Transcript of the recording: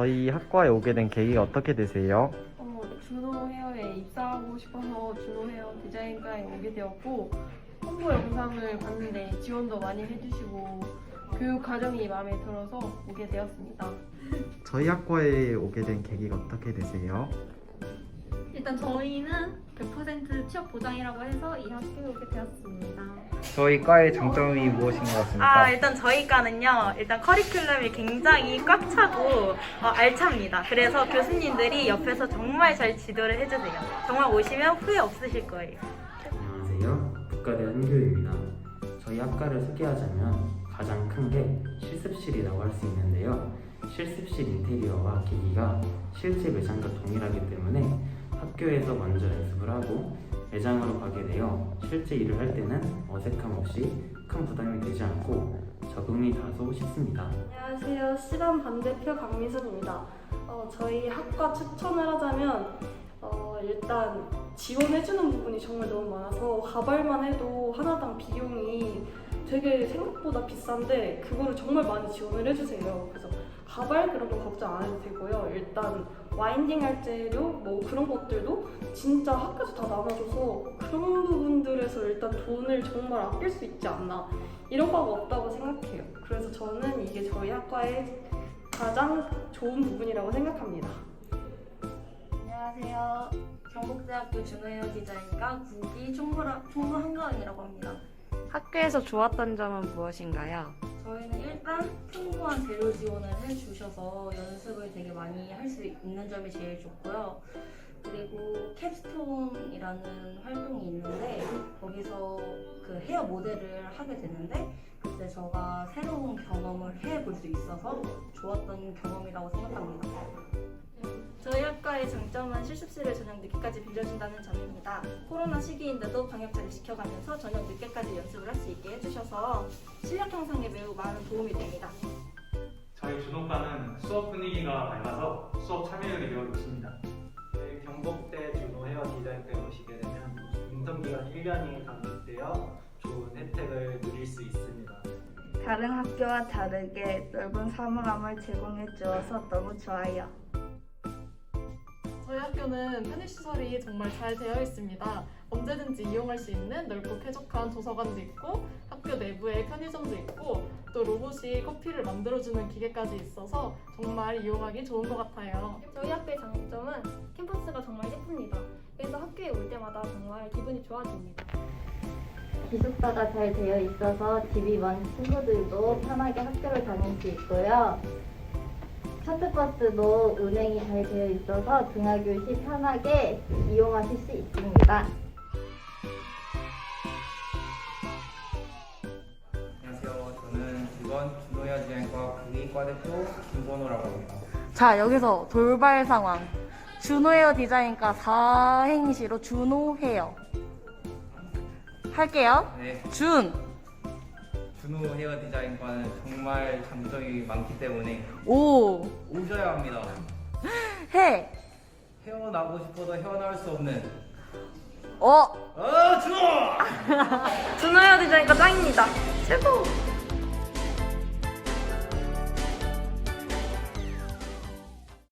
저희 학과에 오게 된 계기가 어떻게 되세요? 어, 준호 헤어에 입사하고 싶어서 준호 헤어 디자인과에 오게 되었고 홍보 영상을 봤는데 지원도 많이 해주시고 교육 과정이 마음에 들어서 오게 되었습니다. 저희 학과에 오게 된 계기가 어떻게 되세요? 일단 저희는 100% 취업 보장이라고 해서 이 학교에 오게 되었습니다. 저희 과의 장점이 무엇인 것 같습니까? 아, 일단 저희 과는요, 일단 커리큘럼이 굉장히 꽉 차고 어, 알찹니다. 그래서 교수님들이 옆에서 정말 잘 지도를 해주세요. 정말 오시면 후회 없으실 거예요. 안녕하세요. 국가대 한교입니다. 저희 학과를 소개하자면 가장 큰 게 실습실이라고 할 수 있는데요. 실습실 인테리어와 기기가 실제 매장과 동일하기 때문에 학교에서 먼저 연습을 하고 매장으로 가게 되어 실제 일을 할 때는 어색함 없이 큰 부담이 되지 않고 적응이 다소 쉽습니다. 안녕하세요. 시반 반대표 강미숙입니다. 어, 저희 학과 추천을 하자면 어, 일단 지원해주는 부분이 정말 너무 많아서 가발만 해도 하나당 비용이 되게 생각보다 비싼데 그거를 정말 많이 지원을 해주세요. 그래서 가발 그런 거 걱정 안 해도 되고요. 일단 와인딩 할 재료 뭐 그런 것들도 진짜 학교에서 다 나눠줘서 그런 부분들에서 일단 돈을 정말 아낄 수 있지 않나 이런 거가 없다고 생각해요. 그래서 저는 이게 저희 학과의 가장 좋은 부분이라고 생각합니다. 안녕하세요. 경북대학교 준호헤어 디자인과 국기 총무라, 총무 한가은이라고 합니다. 학교에서 좋았던 점은 무엇인가요? 저희는 일단 풍부한 재료 지원을 해주셔서 연습을 되게 많이 할 수 있는 점이 제일 좋고요. 그리고 캡스톤이라는 활동이 있는데 거기서 그 헤어 모델을 하게 되는데 그때 저가 새로운 경험을 해볼 수 있어서 좋았던 경험이라고 생각합니다. 저희 학과의 장점은 실습실을 저녁 늦게까지 빌려준다는 점입니다. 코로나 시기인데도 방역 잘 지켜가면서 저녁 늦게까지 연습을 할 수 있게 해주셔서 실력 향상에 매우 많은 도움이 됩니다. 저희 준호과는 수업 분위기가 밝아서 수업 참여율이 매우 높습니다. 저희 경북대 준호 헤어 디자인과에 오시게 되면 인턴기간 1년이 감축되어 좋은 혜택을 누릴 수 있습니다. 다른 학교와 다르게 넓은 사물함을 제공해 주어서 너무 좋아요. 학교는 편의시설이 정말 잘 되어 있습니다. 언제든지 이용할 수 있는 넓고 쾌적한 도서관도 있고 학교 내부에 편의점도 있고 또 로봇이 커피를 만들어주는 기계까지 있어서 정말 이용하기 좋은 것 같아요. 저희 학교의 장점은 캠퍼스가 정말 예쁩니다. 그래서 학교에 올 때마다 정말 기분이 좋아집니다. 기숙사가 잘 되어 있어서 집이 먼 친구들도 편하게 학교를 다닐 수 있고요. 셔틀버스도 운행이 잘 되어 있어서 등하교 시 편하게 이용하실 수 있습니다. 안녕하세요. 저는 이번 준호야 디자인과 국위과 대표 김건호라고 합니다. 자, 여기서 돌발 상황. 준호 헤어 디자인과 4행시로 준호 헤어. 할게요. 네, 준, 준호 헤어 디자인과는 정말 장점이 많기 때문에 오, 오셔야 합니다. 해, 헤어나고 싶어도 헤어나올 수 없는 어. 어 준호! 준호 헤어 디자인과 짱입니다. 최고!